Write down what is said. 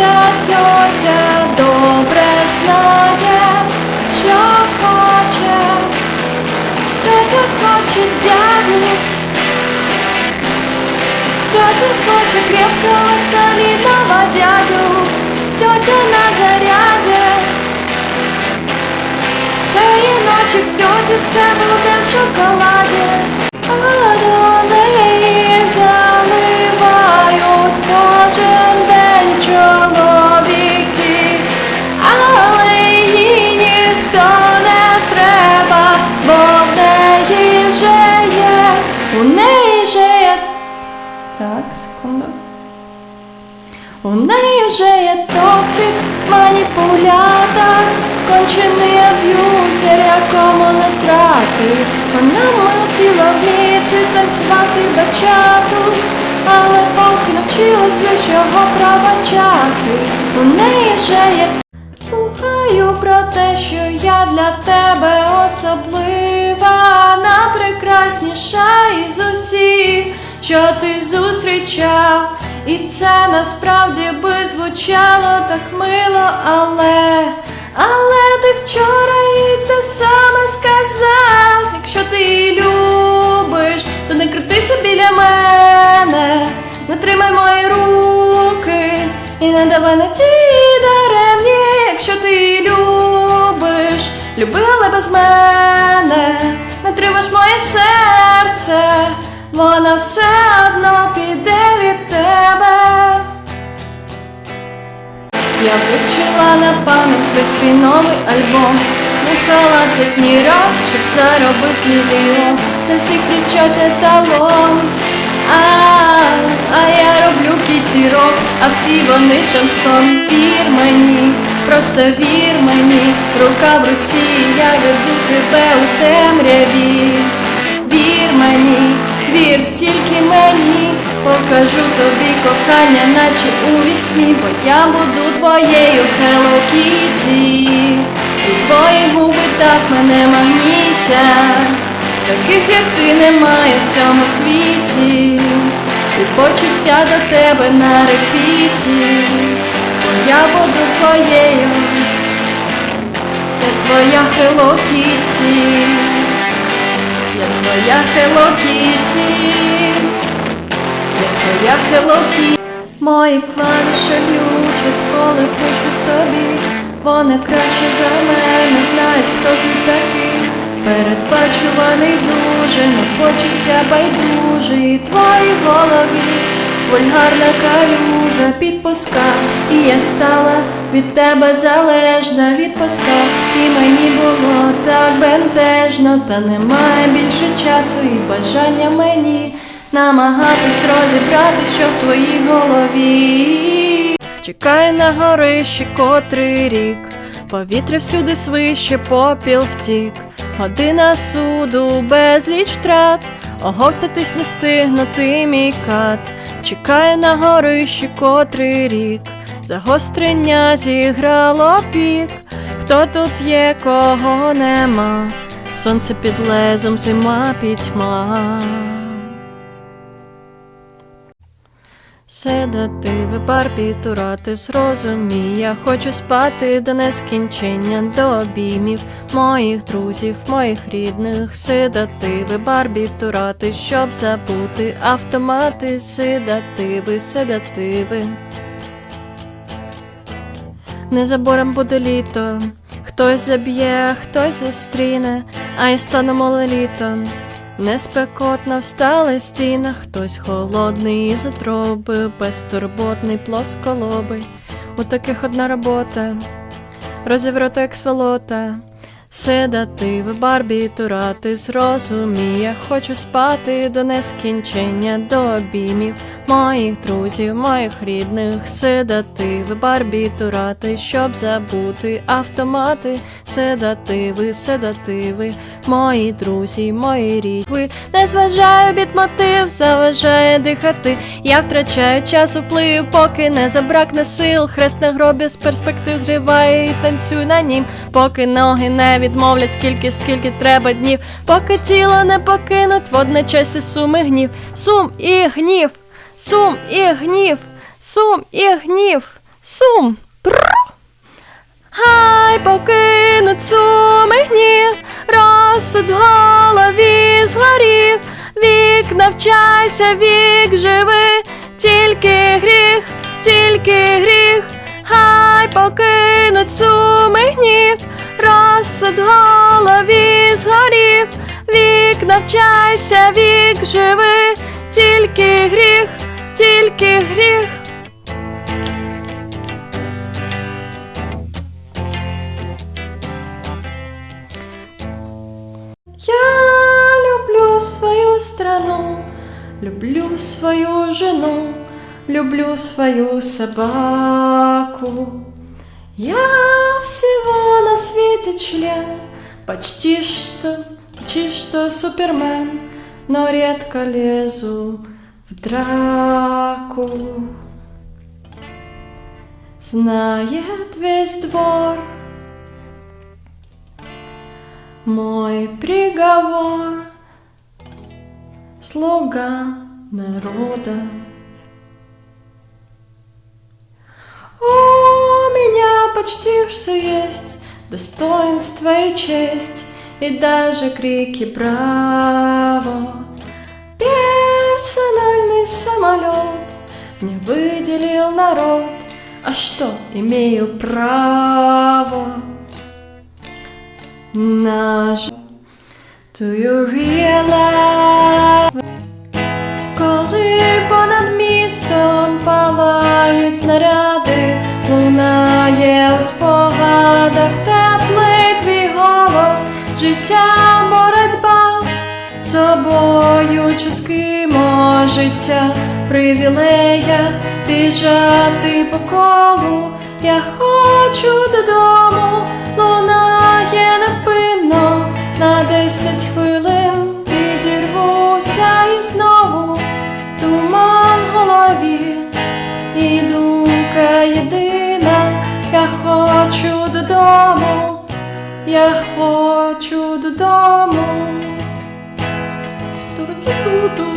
ця тьотя добре знає, що хоче. Тьотя хоче дядю, тьотя хоче крепкого солидного дядю, тьотя на заряді. Цієї ночі в тьоті все буде в шоколаді. Так, секунду. У неї вже є токсик, маніпулятор, кончений аб'юзер, якому насрати. Вона хотіла вміти танцювати бачату, але поки навчилась лиш його пробачати. У неї вже є Слухаю про те, що я для тебе особлива, найпрекрасніша із усіх, що ти зустрічав. І це насправді би звучало так мило, але, але ти вчора і те саме сказав. Якщо ти любиш, то не крутися біля мене, не тримай мої руки і не давай на ті даремні, якщо ти любиш, люби, але без мене, не тримаш моє серце, вона все одно піде від тебе. Я вивчила на пам'ять весь твій новий альбом, слухала сотні раз, щоб заробити мільйон, на всіх дівчат еталон. А, а я роблю кітірок, а всі вони шансон. Вір мені, просто вір мені, рука в руці, я веду тебе у темряві. Вір мені, вір тільки мені, покажу тобі кохання, наче у вісні, бо я буду твоєю Kitty. І твої губи так мене магнітять, таких як ти немає в цьому світі. І почуття до тебе на репіті, бо я буду твоєю, я твоя Hello Kitty. Я твоя Hello Kitty, я Kitty. Мої клавіші глючать, коли пишу тобі. Вони краще за мене знають, хто ти такий. Передбачуваний дуже, на почуття байдуже, і твої голові. Вульгарна калюжа підпуска, і я стала від тебе залежна відпуска, і мені було так бентежно, та немає більше часу і бажання мені намагатись розібрати, що в твоїй голові. Чекаю на горищі котрий рік, повітря всюди свище, попіл втік, година суду, безліч втрат, оговтатись не встигнути мій кат. Чекаю на горищі котрий рік, загострення зіграло пік. Хто тут є, кого нема, сонце під лезом, зима пітьма. Седативи, барбітурати зрозумій, я хочу спати до нескінчення, до обіймів моїх друзів, моїх рідних, седативи, барбітурати, щоб забути автомати, седативи, седативи. Незабором буде літо, хтось заб'є, хтось зустріне, а й стане малолітом. Не спекотно встали стіна, хтось холодний із утроби, безтурботний плосколобий. У таких одна робота, розіврота як сволота, седативи, барбітурати, зрозумій, я хочу спати до нескінчення, до обіймів моїх друзів, моїх рідних, седативи, барбітурати, щоб забути автомати, седативи, седативи, мої друзі, мої рідні. Не зважаю від мотив, заважає дихати. Я втрачаю час уплив, поки не забракне сил. Хрест на гробі з перспектив зриває і танцюй на нім, поки ноги не відмовлять, скільки, скільки треба днів, поки тіло не покинуть, водночас і сум і гнів, сум і гнів, сум і гнів, сум і гнів, Сум. Хай покинуть суми гнів, розсуд в голові згорів, вік навчайся, вік живи, тільки гріх, тільки гріх, хай покинуть суми гнів, в голові згорів, вік навчайся, вік живи, тільки гріх, тільки гріх. Я люблю свою страну, люблю свою жену, люблю свою собаку. Я всего член, почти что, почти что супермен, но редко лезу в драку. Знает весь двор, мой приговор, слуга народа. У меня почти все есть, достоинство и честь, и даже крики «Браво!». Персональный самолет мне выделил народ, а что имею право? Наш Do you realize? Коли понад містом палають снаряди, лунає у спогадах теплий твій голос, Життя боротьба, собою з життя, привілея біжати по колу. Я хочу додому, лунає невпинно, на десять хвилин підірвуся і знову. Туман в голові, і думка єдина, я хочу додому, я хочу додому. Ту-ту-ту-ту.